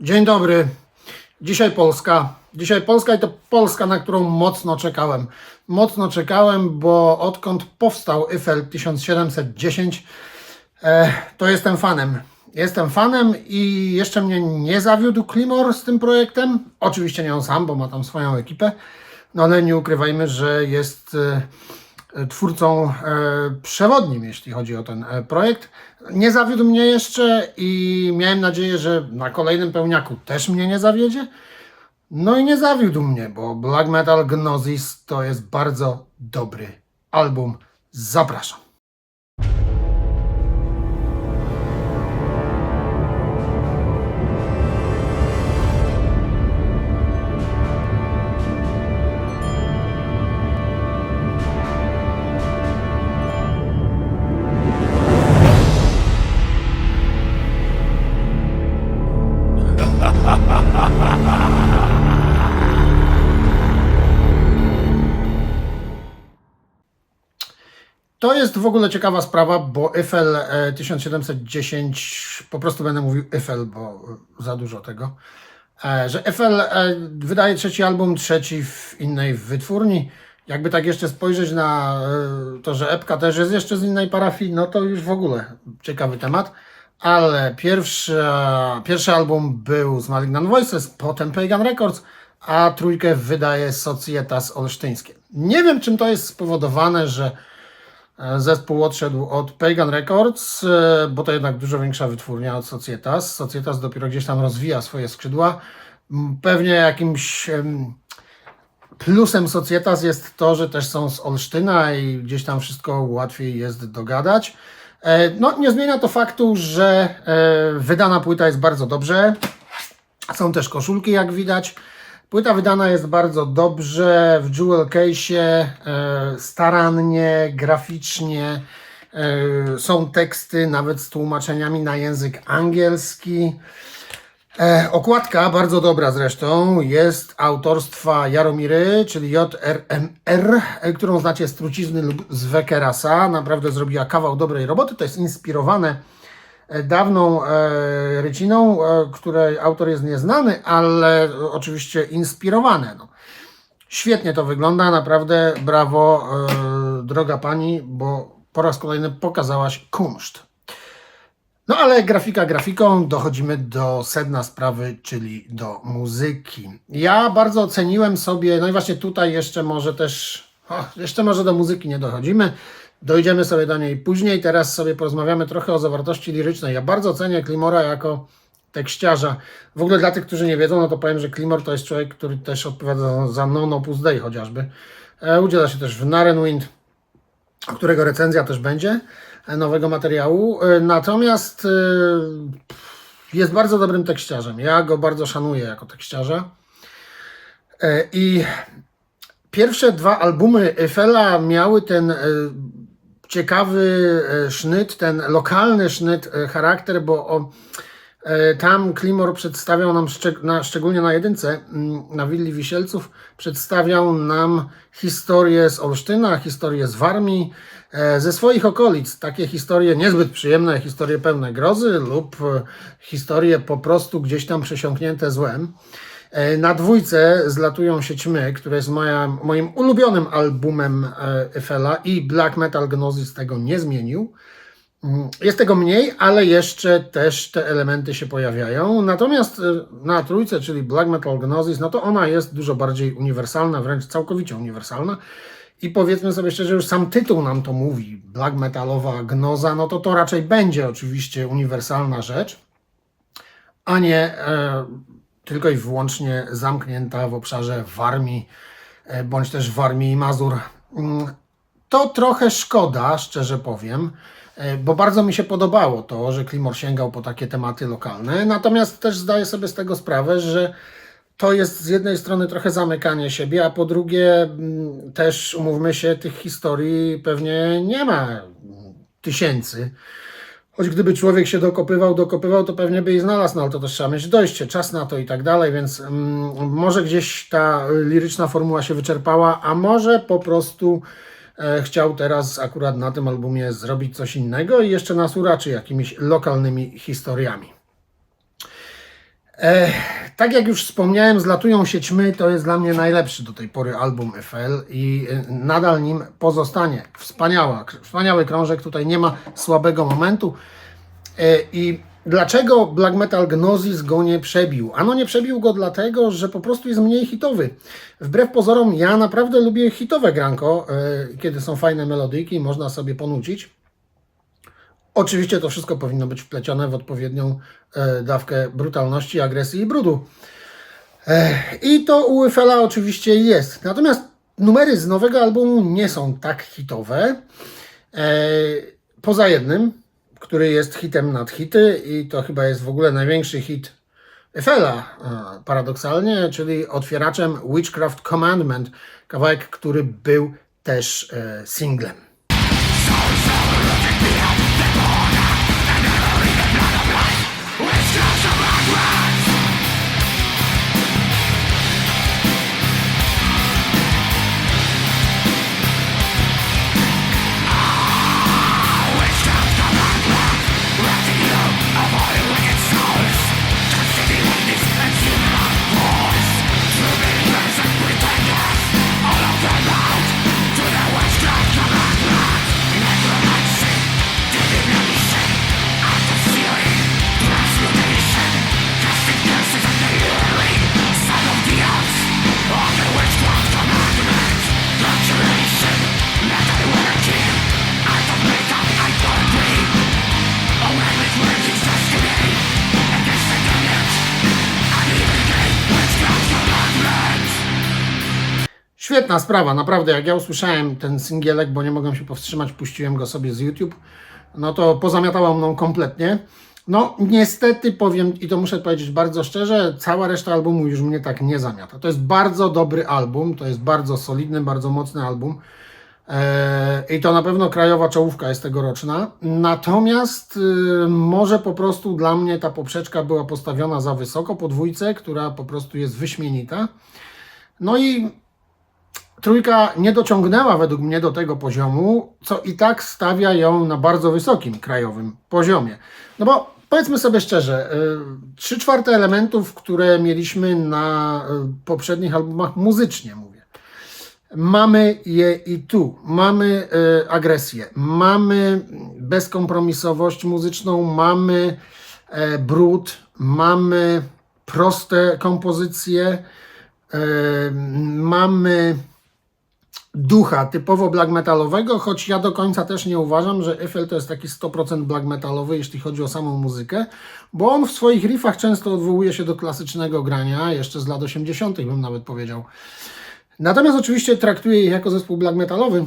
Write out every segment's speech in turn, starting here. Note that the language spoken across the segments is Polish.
Dzień dobry. Dzisiaj Polska. Dzisiaj Polska i to Polska, na którą mocno czekałem. Mocno czekałem, bo odkąd powstał Eiffel 1710, e, to jestem fanem. Jestem fanem i jeszcze mnie nie zawiódł Klimor z tym projektem. Oczywiście nie on sam, bo ma tam swoją ekipę. No ale nie ukrywajmy, że jest e, twórcą e, przewodnim, jeśli chodzi o ten e, projekt. Nie zawiódł mnie jeszcze i miałem nadzieję, że na kolejnym pełniaku też mnie nie zawiedzie. No i nie zawiódł mnie, bo Black Metal Gnosis to jest bardzo dobry album. Zapraszam. To jest w ogóle ciekawa sprawa, bo Eiffel e, 1710, po prostu będę mówił Eiffel, bo e, za dużo tego, e, że Eiffel e, wydaje trzeci album, trzeci w innej wytwórni. Jakby tak jeszcze spojrzeć na e, to, że Epka też jest jeszcze z innej parafii, no to już w ogóle ciekawy temat. Ale pierwszy, pierwszy album był z Malignant Voices, potem Pagan Records, a trójkę wydaje Societas Olsztyńskie. Nie wiem, czym to jest spowodowane, że E, Zespół odszedł od Pagan Records, e, bo to jednak dużo większa wytwórnia od Societas. Societas dopiero gdzieś tam rozwija swoje skrzydła. Pewnie jakimś em, plusem Societas jest to, że też są z Olsztyna i gdzieś tam wszystko łatwiej jest dogadać. E, No, nie zmienia to faktu, że e, wydana płyta jest bardzo dobrze. Są też koszulki, jak widać. Płyta wydana jest bardzo dobrze, w jewel case'ie, e, starannie, graficznie. E, są teksty nawet z tłumaczeniami na język angielski. E, okładka, bardzo dobra zresztą, jest autorstwa Jaromiry, czyli JRMR, którą znacie z trucizny lub z Wekerasa. Naprawdę zrobiła kawał dobrej roboty. To jest inspirowane dawną e, ryciną, e, której autor jest nieznany, ale oczywiście inspirowane. No. Świetnie to wygląda, naprawdę brawo, e, droga pani, bo po raz kolejny pokazałaś kunszt. No ale grafika grafiką, dochodzimy do sedna sprawy, czyli do muzyki. Ja bardzo oceniłem sobie, no i właśnie tutaj jeszcze może też, o, jeszcze może do muzyki nie dochodzimy, dojdziemy sobie do niej później, teraz sobie porozmawiamy trochę o zawartości lirycznej. Ja bardzo cenię Klimora jako tekściarza. W ogóle dla tych, którzy nie wiedzą, no to powiem, że Klimor to jest człowiek, który też odpowiada za Non Opus Dei chociażby. E, udziela się też w Narenwind, którego recenzja też będzie e, nowego materiału. E, Natomiast jest bardzo dobrym tekściarzem. Ja go bardzo szanuję jako tekściarza. I pierwsze dwa albumy Eiffela miały ten ciekawy e, sznyt, ten lokalny sznyt, e, charakter, bo o, e, tam Klimor przedstawiał nam, szczeg- na, szczególnie na jedynce, mm, na Willi Wisielców, przedstawiał nam historię z Olsztyna, historię z Warmii, ze swoich okolic. Takie historie niezbyt przyjemne, historie pełne grozy lub historie po prostu gdzieś tam przesiąknięte złem. E, Na dwójce zlatują się ćmy, które jest moja, moim ulubionym albumem e, Eiffela i Black Metal Gnosis tego nie zmienił. Mm, Jest tego mniej, ale jeszcze też te elementy się pojawiają. Natomiast e, na trójce, czyli Black Metal Gnosis, no to ona jest dużo bardziej uniwersalna, wręcz całkowicie uniwersalna. I powiedzmy sobie szczerze, już sam tytuł nam to mówi, black metalowa gnoza, no to to raczej będzie oczywiście uniwersalna rzecz, a nie e, tylko i wyłącznie zamknięta w obszarze Warmii, e, bądź też Warmii i Mazur. Mm, To trochę szkoda, szczerze powiem, e, bo bardzo mi się podobało to, że Klimor sięgał po takie tematy lokalne, natomiast też zdaję sobie z tego sprawę, że to jest z jednej strony trochę zamykanie siebie, a po drugie mm, też, umówmy się, tych historii pewnie nie ma tysięcy. Choć gdyby człowiek się dokopywał, dokopywał, to pewnie by i znalazł, no ale to też trzeba mieć dojście, czas na to i tak dalej, więc mm, może gdzieś ta liryczna formuła się wyczerpała, a może po prostu e, chciał teraz akurat na tym albumie zrobić coś innego i jeszcze nas uraczy jakimiś lokalnymi historiami. Tak jak już wspomniałem, Zlatują się ćmy to jest dla mnie najlepszy do tej pory album FL i e, nadal nim pozostanie. Wspaniała, wspaniały krążek, tutaj nie ma słabego momentu. E, I dlaczego Black Metal Gnosis go nie przebił? Ano nie przebił go dlatego, że po prostu jest mniej hitowy. Wbrew pozorom, ja naprawdę lubię hitowe granko, e, kiedy są fajne melodyjki, można sobie ponucić. Oczywiście to wszystko powinno być wplecione w odpowiednią e, dawkę brutalności, agresji i brudu. E, I to u Ufela oczywiście jest. Natomiast numery z nowego albumu nie są tak hitowe. E, poza jednym, który jest hitem nad hity i to chyba jest w ogóle największy hit Eiffela, e, paradoksalnie, czyli otwieraczem Witchcraft Commandment, kawałek, który był też singlem. Świetna sprawa, naprawdę. Jak ja usłyszałem ten singielek, bo nie mogłem się powstrzymać, puściłem go sobie z YouTube, no to pozamiatało mną kompletnie. No, niestety powiem, i to muszę powiedzieć bardzo szczerze, cała reszta albumu już mnie tak nie zamiata. To jest bardzo dobry album, to jest bardzo solidny, bardzo mocny album. Eee, I to na pewno krajowa czołówka jest tegoroczna. Natomiast y, może po prostu dla mnie ta poprzeczka była postawiona za wysoko po dwójce, która po prostu jest wyśmienita. No i trójka nie dociągnęła według mnie do tego poziomu, co i tak stawia ją na bardzo wysokim krajowym poziomie. No bo powiedzmy sobie szczerze, y, trzy czwarte elementów, które mieliśmy na y, poprzednich albumach muzycznie, mówię. Mamy je i tu. Mamy y, agresję, mamy bezkompromisowość muzyczną, mamy e, brud, mamy proste kompozycje, e, mamy ducha typowo black metalowego, choć ja do końca też nie uważam, że Eiffel to jest taki 100% black metalowy, jeśli chodzi o samą muzykę, bo on w swoich riffach często odwołuje się do klasycznego grania, jeszcze z lat 80. bym nawet powiedział. Natomiast oczywiście traktuję ich jako zespół black metalowy.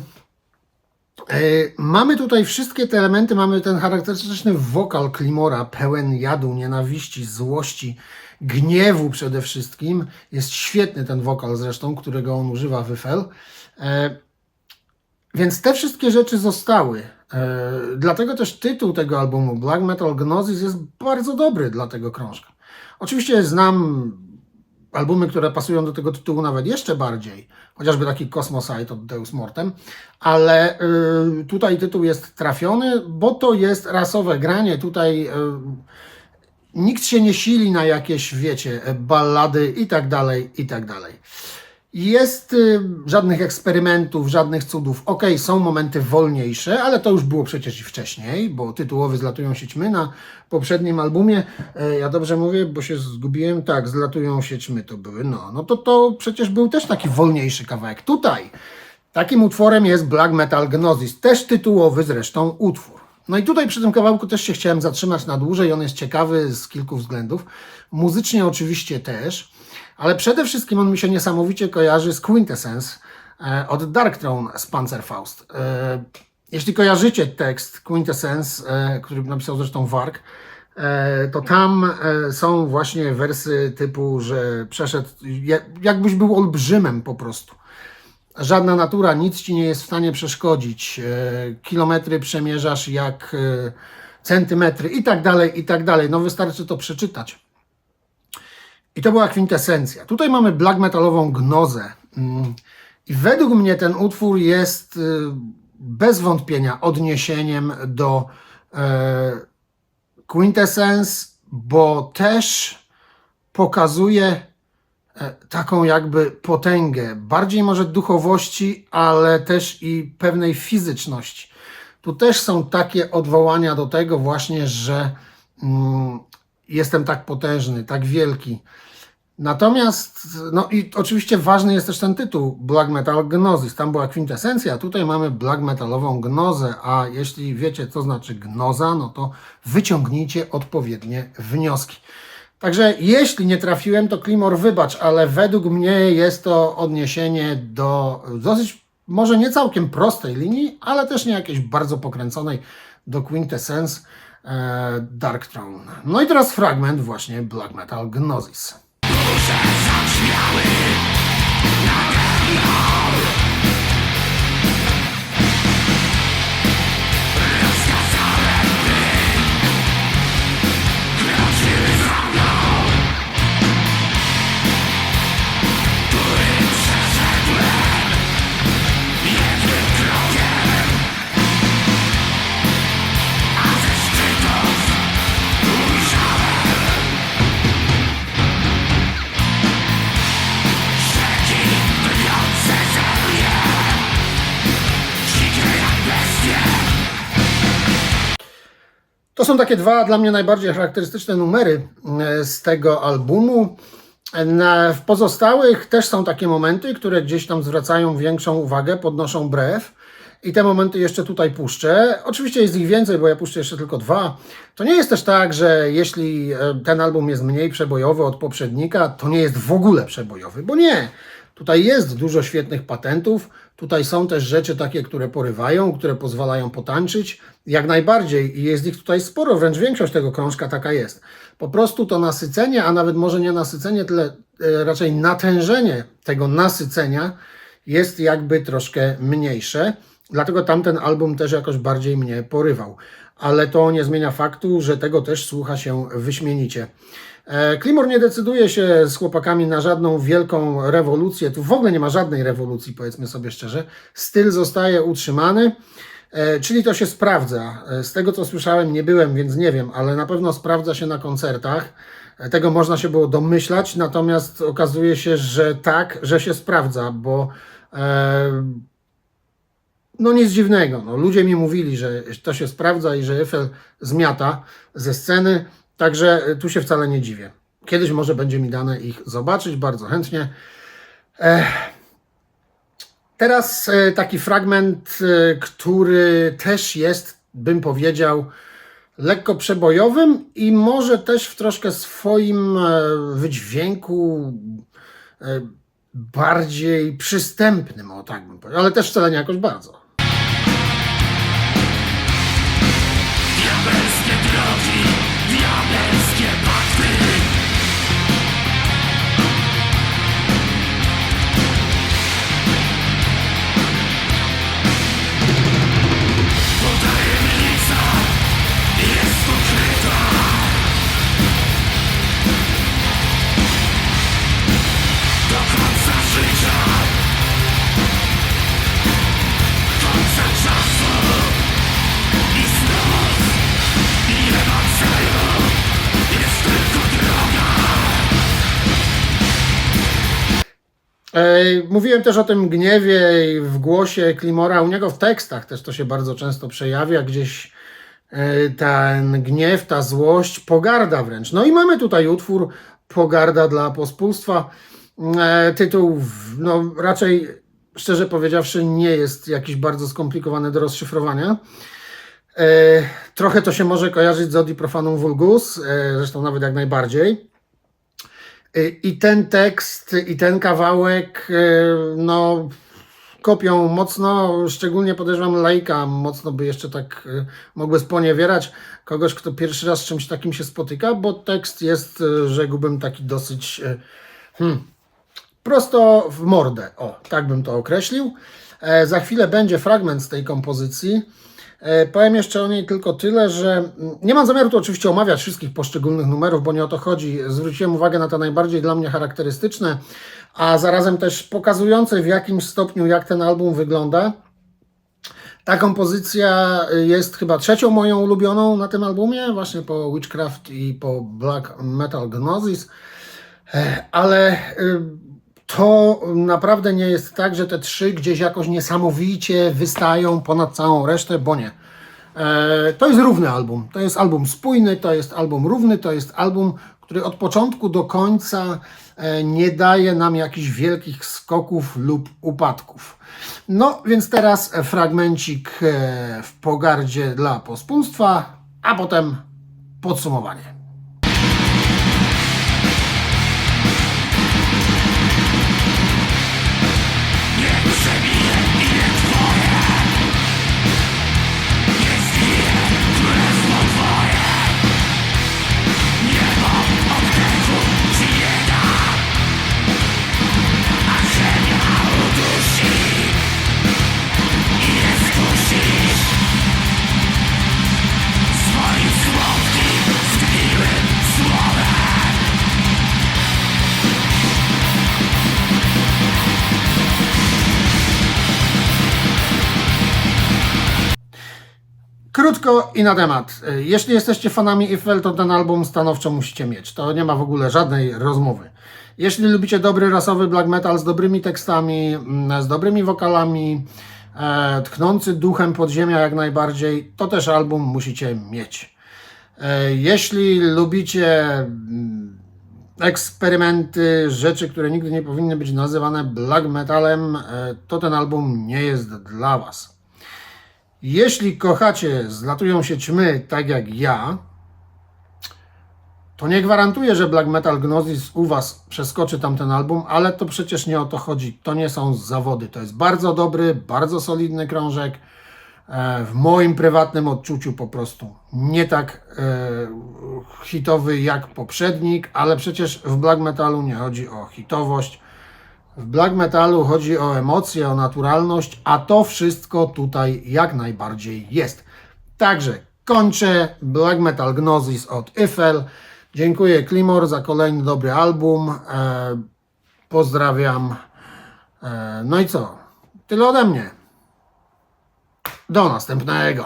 E, mamy tutaj wszystkie te elementy, mamy ten charakterystyczny wokal Klimora, pełen jadu, nienawiści, złości, gniewu przede wszystkim. Jest świetny ten wokal zresztą, którego on używa w Eiffel. E, więc te wszystkie rzeczy zostały. E, dlatego też tytuł tego albumu, Black Metal Gnosis, jest bardzo dobry dla tego krążka. Oczywiście znam albumy, które pasują do tego tytułu nawet jeszcze bardziej, chociażby taki Cosmosite od Deus Mortem, ale y, tutaj tytuł jest trafiony, bo to jest rasowe granie. Tutaj nikt się nie sili na jakieś, wiecie, ballady i tak dalej, i tak dalej. Jest y, żadnych eksperymentów, żadnych cudów. Ok, są momenty wolniejsze, ale to już było przecież i wcześniej, bo tytułowy Zlatują się ćmy na poprzednim albumie. E, ja dobrze mówię, bo się zgubiłem. Tak, Zlatują się ćmy to były. No, no to to przecież był też taki wolniejszy kawałek. Tutaj takim utworem jest Black Metal Gnosis, też tytułowy zresztą utwór. No i tutaj przy tym kawałku też się chciałem zatrzymać na dłużej. On jest ciekawy z kilku względów. Muzycznie oczywiście też. Ale przede wszystkim on mi się niesamowicie kojarzy z Quintessence e, od Dark Throne z Panzerfaust. E, jeśli kojarzycie tekst Quintessence, e, który napisał zresztą Warg, to tam są właśnie wersy typu, że przeszedł, jakbyś był olbrzymem po prostu. Żadna natura, nic ci nie jest w stanie przeszkodzić. Kilometry przemierzasz jak centymetry i tak dalej, i tak dalej. No wystarczy to przeczytać. I to była kwintesencja. Tutaj mamy black metalową gnozę. Mm. I według mnie ten utwór jest y, bez wątpienia odniesieniem do e, Quintessence, bo też pokazuje e, taką jakby potęgę, bardziej może duchowości, ale też i pewnej fizyczności. Tu też są takie odwołania do tego właśnie, że mm, jestem tak potężny, tak wielki. Natomiast, no i oczywiście ważny jest też ten tytuł Black Metal Gnosis. Tam była kwintesencja, tutaj mamy black metalową gnozę, a jeśli wiecie, co znaczy gnoza, no to wyciągnijcie odpowiednie wnioski. Także jeśli nie trafiłem, to Klimor wybacz, ale według mnie jest to odniesienie do dosyć, może nie całkiem prostej linii, ale też nie jakiejś bardzo pokręconej do Quintessence e, Dark Throne. No i teraz fragment właśnie Black Metal Gnosis. To są takie dwa dla mnie najbardziej charakterystyczne numery e, z tego albumu. W pozostałych też są takie momenty, które gdzieś tam zwracają większą uwagę, podnoszą brew. I te momenty jeszcze tutaj puszczę. Oczywiście jest ich więcej, bo ja puszczę jeszcze tylko dwa. To nie jest też tak, że jeśli e, ten album jest mniej przebojowy od poprzednika, to nie jest w ogóle przebojowy, bo nie. Tutaj jest dużo świetnych patentów. Tutaj są też rzeczy takie, które porywają, które pozwalają potańczyć. Jak najbardziej i jest ich tutaj sporo, wręcz większość tego krążka taka jest. Po prostu to nasycenie, a nawet może nie nasycenie, tyle e, raczej natężenie tego nasycenia jest jakby troszkę mniejsze. Dlatego tamten album też jakoś bardziej mnie porywał. Ale to nie zmienia faktu, że tego też słucha się wyśmienicie. E, Klimor nie decyduje się z chłopakami na żadną wielką rewolucję. Tu w ogóle nie ma żadnej rewolucji, powiedzmy sobie szczerze. Styl zostaje utrzymany, e, czyli to się sprawdza. E, Z tego co słyszałem, nie byłem, więc nie wiem, ale na pewno sprawdza się na koncertach. Tego można się było domyślać, natomiast okazuje się, że tak, że się sprawdza, bo no nic dziwnego. No, ludzie mi mówili, że to się sprawdza i że Eiffel zmiata ze sceny, także tu się wcale nie dziwię. Kiedyś może będzie mi dane ich zobaczyć, bardzo chętnie. Teraz e, taki fragment, e, który też jest, bym powiedział, lekko przebojowym i może też w troszkę swoim e, wydźwięku e, bardziej przystępnym, o tak bym powiedział, ale też wcale nie jakoś bardzo. Diabelskie drogi, Mówiłem też o tym gniewie w głosie Klimora, u niego w tekstach też to się bardzo często przejawia, gdzieś e, ten gniew, ta złość, pogarda wręcz. No i mamy tutaj utwór Pogarda dla pospólstwa. E, Tytuł, no raczej szczerze powiedziawszy, nie jest jakiś bardzo skomplikowany do rozszyfrowania. E, Trochę to się może kojarzyć z Odi Profanum Vulgus, zresztą nawet jak najbardziej. Y, I ten tekst, i ten kawałek, y, no, kopią mocno, szczególnie podejrzewam laika, mocno by jeszcze tak y, mogły sponiewierać kogoś, kto pierwszy raz z czymś takim się spotyka, bo tekst jest, rzekłbym, taki dosyć hmm, prosto w mordę. O, tak bym to określił. E, za chwilę będzie fragment z tej kompozycji. E, powiem jeszcze o niej tylko tyle, że mm, nie mam zamiaru tu oczywiście omawiać wszystkich poszczególnych numerów, bo nie o to chodzi. Zwróciłem uwagę na te najbardziej dla mnie charakterystyczne, a zarazem też pokazujące w jakimś stopniu, jak ten album wygląda. Ta kompozycja jest chyba trzecią moją ulubioną na tym albumie, właśnie po Witchcraft i po Black Metal Gnosis. E, Ale y, to naprawdę nie jest tak, że te trzy gdzieś jakoś niesamowicie wystają ponad całą resztę, bo nie. E, To jest równy album. To jest album spójny, to jest album równy, to jest album, który od początku do końca e, nie daje nam jakichś wielkich skoków lub upadków. No więc teraz fragmencik e, w pogardzie dla pospólstwa, a potem podsumowanie. Krótko i na temat. Jeśli jesteście fanami Eiffel, to ten album stanowczo musicie mieć. To nie ma w ogóle żadnej rozmowy. Jeśli lubicie dobry rasowy black metal z dobrymi tekstami, mm, z dobrymi wokalami, e, tchnący duchem podziemia jak najbardziej, to też album musicie mieć. E, jeśli lubicie mm, eksperymenty, rzeczy, które nigdy nie powinny być nazywane black metalem, e, to ten album nie jest dla Was. Jeśli kochacie Zlatują się ćmy tak jak ja, to nie gwarantuję, że Black Metal Gnosis u Was przeskoczy tamten album, ale to przecież nie o to chodzi. To nie są zawody. To jest bardzo dobry, bardzo solidny krążek. E, W moim prywatnym odczuciu po prostu nie tak e, hitowy jak poprzednik, ale przecież w black metalu nie chodzi o hitowość. W black metalu chodzi o emocje, o naturalność, a to wszystko tutaj jak najbardziej jest. Także kończę Black Metal Gnosis od Eiffel. Dziękuję Klimor za kolejny dobry album. E, pozdrawiam. E, no i co? Tyle ode mnie. Do następnego.